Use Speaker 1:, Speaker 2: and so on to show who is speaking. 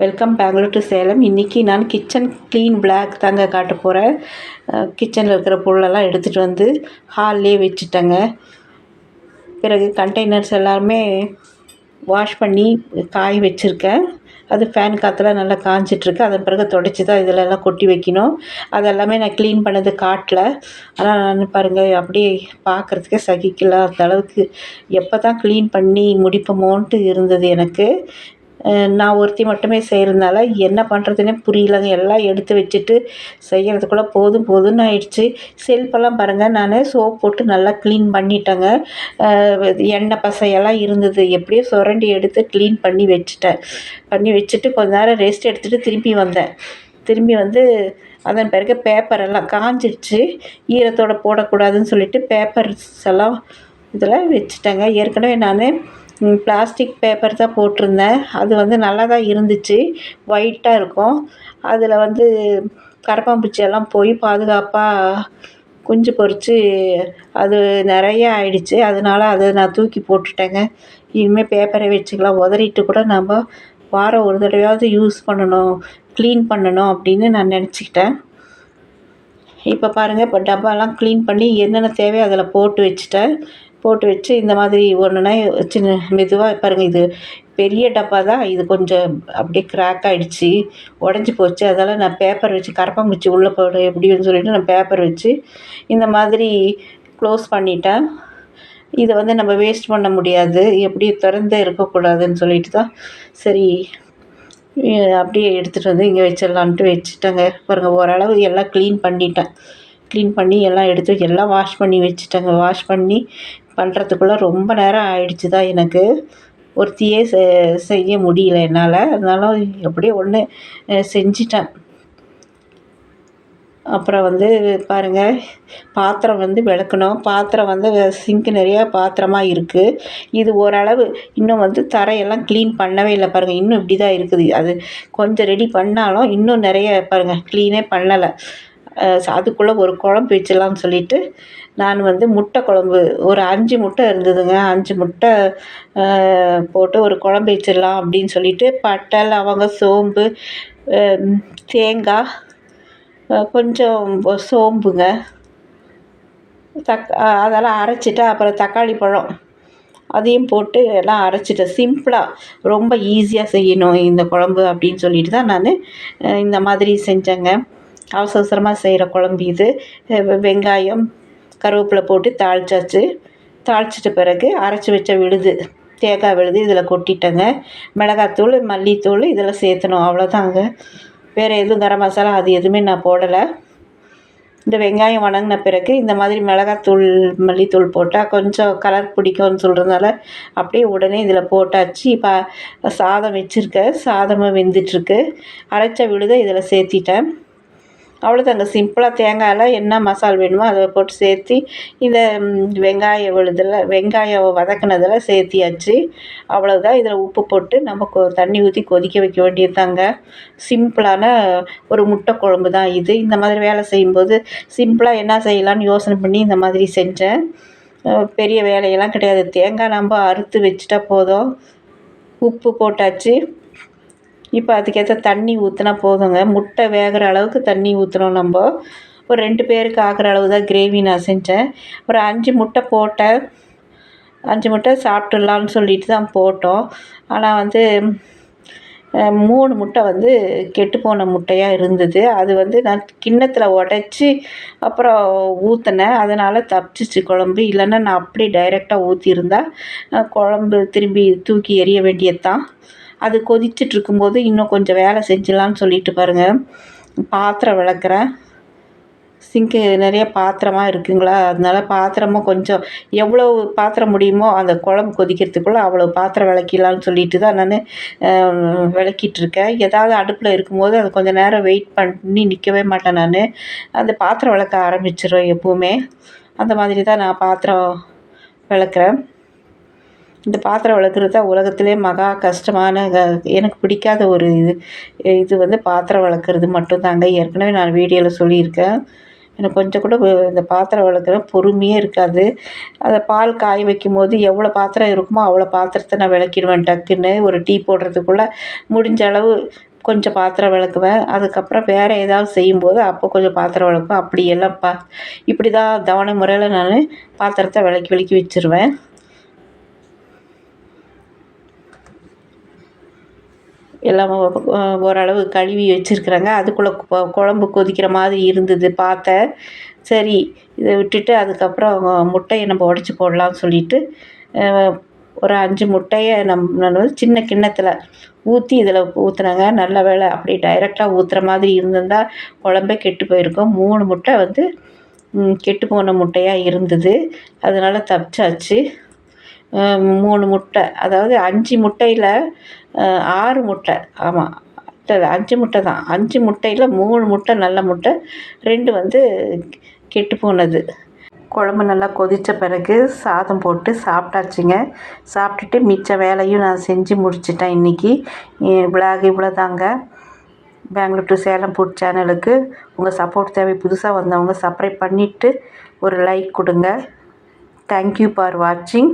Speaker 1: Welcome Bangalore to Salem இன்றைக்கி நான் kitchen clean black தாங்க காட்ட போகிறேன் கிச்சனில் இருக்கிற பொருளெல்லாம் எடுத்துகிட்டு வந்து ஹால்லே வச்சுட்டேங்க. பிறகு கண்டெய்னர்ஸ் எல்லாமே வாஷ் பண்ணி காய வச்சுருக்கேன். அது ஃபேன் காற்றுல நல்லா காஞ்சிட்ருக்கு. அதன் பிறகு தொடச்சி தான் இதிலெல்லாம் கொட்டி வைக்கணும். அதெல்லாமே நான் க்ளீன் பண்ணது காட்டில். ஆனால் நான் பாருங்கள் அப்படியே பார்க்குறதுக்கே சகிக்கல அந்த அளவுக்கு எப்போ தான் க்ளீன் பண்ணி முடிப்போமோன்ட்டு இருந்தது எனக்கு. நான் ஒருத்தி மட்டுமே செய்கிறதுனால என்ன பண்ணுறதுனே புரியலங்க. எல்லாம் எடுத்து வச்சுட்டு செய்கிறதுக்குள்ள போதும் போதும்னு ஆயிடுச்சு. செல்ஃபெல்லாம் பாருங்கள் நான் சோப் போட்டு நல்லா க்ளீன் பண்ணிட்டேங்க. எண்ணெய் பசையெல்லாம் இருந்தது. எப்படியோ சுரண்டி எடுத்து க்ளீன் பண்ணி வச்சுட்டேன். பண்ணி வச்சுட்டு கொஞ்ச நேரம் ரெஸ்ட் எடுத்துகிட்டு திரும்பி வந்தேன். திரும்பி வந்து அதன் பிறகு பேப்பரெல்லாம் காஞ்சிடுச்சு ஈரத்தோடு போடக்கூடாதுன்னு சொல்லிட்டு பேப்பர்ஸ் எல்லாம் இதில் வச்சுட்டேங்க. ஏற்கனவே நான் பிளாஸ்டிக் பேப்பர் தான் போட்டிருந்தேன். அது வந்து நல்லா தான் இருந்துச்சு. ஒயிட்டாக இருக்கும். அதில் வந்து கரப்பான்பூச்சி எல்லாம் போய் பாதுகாப்பாக குஞ்சு பொறித்து அது நிறைய ஆயிடுச்சு. அதனால அதை நான் தூக்கி போட்டுட்டேங்க. இனிமேல் பேப்பரை வச்சுக்கலாம். உதறிட்டு கூட நம்ம வாரம் ஒரு தடவையாவது யூஸ் பண்ணணும். க்ளீன் பண்ணணும் அப்படின்னு நான் நினச்சிக்கிட்டேன். இப்போ பாருங்கள் இப்போ டப்பாலாம் க்ளீன் பண்ணி என்னென்ன தேவையோ அதில் போட்டு வச்சுட்டேன். போட்டு வச்சு இந்த மாதிரி ஒன்றுனா சின்ன மெதுவாக பாருங்கள் இது பெரிய டப்பா தான். இது கொஞ்சம் அப்படியே க்ராக் ஆகிடுச்சி உடஞ்சி போச்சு. அதனால் நான் பேப்பர் வச்சு கரப்பாம்பூச்சி உள்ளே போட எப்படின்னு சொல்லிட்டு நான் பேப்பர் வச்சு இந்த மாதிரி க்ளோஸ் பண்ணிட்டேன். இதை வந்து நம்ம வேஸ்ட் பண்ண முடியாது. எப்படி திறந்தே இருக்கக்கூடாதுன்னு சொல்லிட்டு தான் சரி அப்படியே எடுத்துகிட்டு வந்து இங்கே வச்சிடலான்ட்டு வச்சுட்டேங்க. பாருங்கள் ஓரளவு எல்லாம் க்ளீன் பண்ணிட்டேன். க்ளீன் பண்ணி எல்லாம் எடுத்து எல்லாம் வாஷ் பண்ணி வச்சுட்டேங்க. வாஷ் பண்ணி பண்ணுறதுக்குள்ளே ரொம்ப நேரம் ஆயிடுச்சு தான் எனக்கு. ஒருத்தியே செ செய்ய முடியல என்னால். அதனால எப்படியோ ஒன்று செஞ்சிட்டேன். அப்புறம் வந்து பாருங்கள் பாத்திரம் வந்து விளக்கணும். பாத்திரம் வந்து சிங்க்கு நிறையா பாத்திரமாக இருக்குது இது ஓரளவு இன்னும் வந்து தரையெல்லாம் க்ளீன் பண்ணவே இல்லை பாருங்கள் இன்னும் இப்படி தான் இருக்குது. அது கொஞ்சம் ரெடி பண்ணாலும் இன்னும் நிறைய பாருங்கள் க்ளீனே பண்ணலை. அதுக்குள்ளே ஒரு குழம்பு வச்சிடலான்னு சொல்லிட்டு நான் வந்து முட்டை குழம்பு ஒரு அஞ்சு முட்டை இருந்ததுங்க. அஞ்சு முட்டை போட்டு ஒரு குழம்பு வச்சிடலாம் அப்படின்னு சொல்லிட்டு பட்டை அவங்க சோம்பு தேங்காய் கொஞ்சம் சோம்புங்க. தக் அதெல்லாம் அரைச்சிட்டு அப்புறம் தக்காளி பழம் அதையும் போட்டு எல்லாம் அரைச்சிட்டேன் சிம்பிளாக ரொம்ப ஈஸியாக செய்யணும் இந்த குழம்பு அப்படின்னு சொல்லிட்டு தான் நான் இந்த மாதிரி செஞ்சேங்க. அவசர அவசரமாக செய்கிற குழம்பு இது. வெங்காயம் கருவேப்பிலை போட்டு தாளிச்சாச்சு. தாளிச்சிட்ட பிறகு அரைச்சி வச்ச விழுது தேங்காய் விழுது இதில் கொட்டிட்டேங்க. மிளகாத்தூள் மல்லித்தூள் இதில் சேர்த்தணும் அவ்வளோதாங்க வேறு எதுவும் கரம் மசாலா அது எதுவுமே நான் போடலை. இந்த வெங்காயம் வணங்கின பிறகு இந்த மாதிரி மிளகாத்தூள் மல்லித்தூள் போட்டால் கொஞ்சம் கலர் பிடிக்கும்னு சொல்கிறதுனால அப்படியே உடனே இதில் போட்டாச்சு. இப்போ சாதம் வச்சுருக்கேன் சாதமும் வெந்துட்டுருக்கு அரைச்ச விழுதை இதில் சேர்த்திட்டேன். அவ்வளோதாங்க சிம்பிளாக தேங்காயில் என்ன மசால் வேணுமோ அதை போட்டு சேர்த்தி இந்த வெங்காய விழுதில் வெங்காயம் வதக்கினதில் சேர்த்தியாச்சு. அவ்வளோதான் இதில் உப்பு போட்டு நம்ம கொ தண்ணி ஊற்றி கொதிக்க வைக்க வேண்டியது தாங்க சிம்பிளான ஒரு முட்டை குழம்பு தான் இது. இந்த மாதிரி வேலை செய்யும்போது சிம்பிளாக என்ன செய்யலான்னு யோசனை பண்ணி இந்த மாதிரி செஞ்சேன். பெரிய வேலையெல்லாம் கிடையாது. தேங்காய் நம்ம அறுத்து வச்சுட்டா போதும். உப்பு போட்டாச்சு. இப்போ அதுக்கேற்ற தண்ணி ஊற்றினா போதுங்க. முட்டை வேகிற அளவுக்கு தண்ணி ஊற்றணும் நம்ம. ஒரு ரெண்டு பேருக்கு ஆகிற அளவு தான் கிரேவி நான் செஞ்சேன். ஒரு அஞ்சு முட்டை போட்டேன். அஞ்சு முட்டை சாப்பிட்டுடலான்னு சொல்லிட்டு தான் போட்டோம். ஆனால் வந்து மூணு முட்டை வந்து கெட்டுப்போன முட்டையாக இருந்தது. அது வந்து நான் கிண்ணத்தில் உடச்சி அப்புறம் ஊற்றினேன் அதனால் தப்பிச்சிச்சு குழம்பு. இல்லைன்னா நான் அப்படியே டைரெக்டாக ஊற்றிருந்தா குழம்பு திரும்பி தூக்கி எறிய வேண்டியது தான் அது கொதிச்சிட்ருக்கும்போது இன்னும் கொஞ்சம் வேலை செஞ்சிடலான்னு சொல்லிட்டு பாருங்கள் பாத்திரம் விளக்குறேன். சிங்க்கு நிறைய பாத்திரமாக இருக்குங்களா? அதனால பாத்திரமும் கொஞ்சம் எவ்வளோ பாத்திரம் முடியுமோ அந்த குழம்பு கொதிக்கிறதுக்குள்ளே அவ்வளோ பாத்திரம் விளக்கிடலான்னு சொல்லிட்டு தான் நான் விளக்கிட்டு இருக்கேன் ஏதாவது அடுப்பில் இருக்கும்போது அது கொஞ்சம் நேரம் வெயிட் பண்ணி நிற்கவே மாட்டேன் நான். அந்த பாத்திரம் விளக்க ஆரம்பிச்சிடுவேன் எப்போவுமே. அந்த மாதிரி தான் நான் பாத்திரம் விளக்குறேன். இந்த பாத்திரம் விளக்குறது தான் உலகத்திலே மகா கஷ்டமான எனக்கு பிடிக்காத ஒரு இது. இது வந்து பாத்திரம் விளக்குறது மட்டும்தாங்க. ஏற்கனவே நான் வீடியோவில் சொல்லியிருக்கேன். எனக்கு கொஞ்சம் கூட இந்த பாத்திரம் விளக்குற பொறுமையே இருக்காது. அதை பால் காய வைக்கும் போது எவ்வளோ பாத்திரம் இருக்குமோ அவ்வளோ பாத்திரத்தை நான் விளக்கிடுவேன் டக்குன்னு. ஒரு டீ போடுறதுக்குள்ளே முடிஞ்ச அளவு கொஞ்சம் பாத்திரம் விளக்குவேன். அதுக்கப்புறம் வேறு ஏதாவது செய்யும்போது அப்போ கொஞ்சம் பாத்திரம் விளக்குவேன் அப்படியெல்லாம் பா இப்படி தான் தவணை முறையில் நான் பாத்திரத்தை விளக்கி விளக்கி வச்சுருவேன். எல்லாம் ஓரளவு கழுவி வச்சுருக்குறேங்க. அதுக்குள்ளே குழம்பு கொதிக்கிற மாதிரி இருந்தது. பார்த்தேன். சரி இதை விட்டுட்டு அதுக்கப்புறம் முட்டையை நம்ம உடச்சி போடலாம்னு சொல்லிட்டு ஒரு அஞ்சு முட்டையை நம் நான் வந்து சின்ன கிண்ணத்தில் ஊற்றி இதில் ஊற்றுனாங்க நல்ல வேளை அப்படி டைரெக்டாக ஊற்றுற மாதிரி இருந்திருந்தால் குழம்பே கெட்டு போயிருக்கும். மூணு முட்டை வந்து கெட்டு போன முட்டையாக இருந்தது. அதனால் தப்பிச்சாச்சு. மூணு முட்டை. அதாவது அஞ்சு முட்டையில் ஆறு முட்டை. ஆமாம் அஞ்சு முட்டை தான். அஞ்சு முட்டையில் மூணு முட்டை நல்ல முட்டை. ரெண்டு வந்து கெட்டு போனது. குழம்பு நல்லா கொதித்த பிறகு சாதம் போட்டு சாப்பிட்டாச்சுங்க. சாப்பிட்டுட்டு மிச்ச வேலையும் நான் செஞ்சு முடிச்சிட்டேன் இன்றைக்கி விலாக் இவ்வளோ தாங்க பெங்களூர் டு சேலம் ஃபுட் சேனலுக்கு உங்கள் சப்போர்ட் தேவை. புதுசாக வந்தவங்க சப்ரைப் பண்ணிவிட்டு ஒரு லைக் கொடுங்க. தேங்க்யூ ஃபார் வாட்சிங்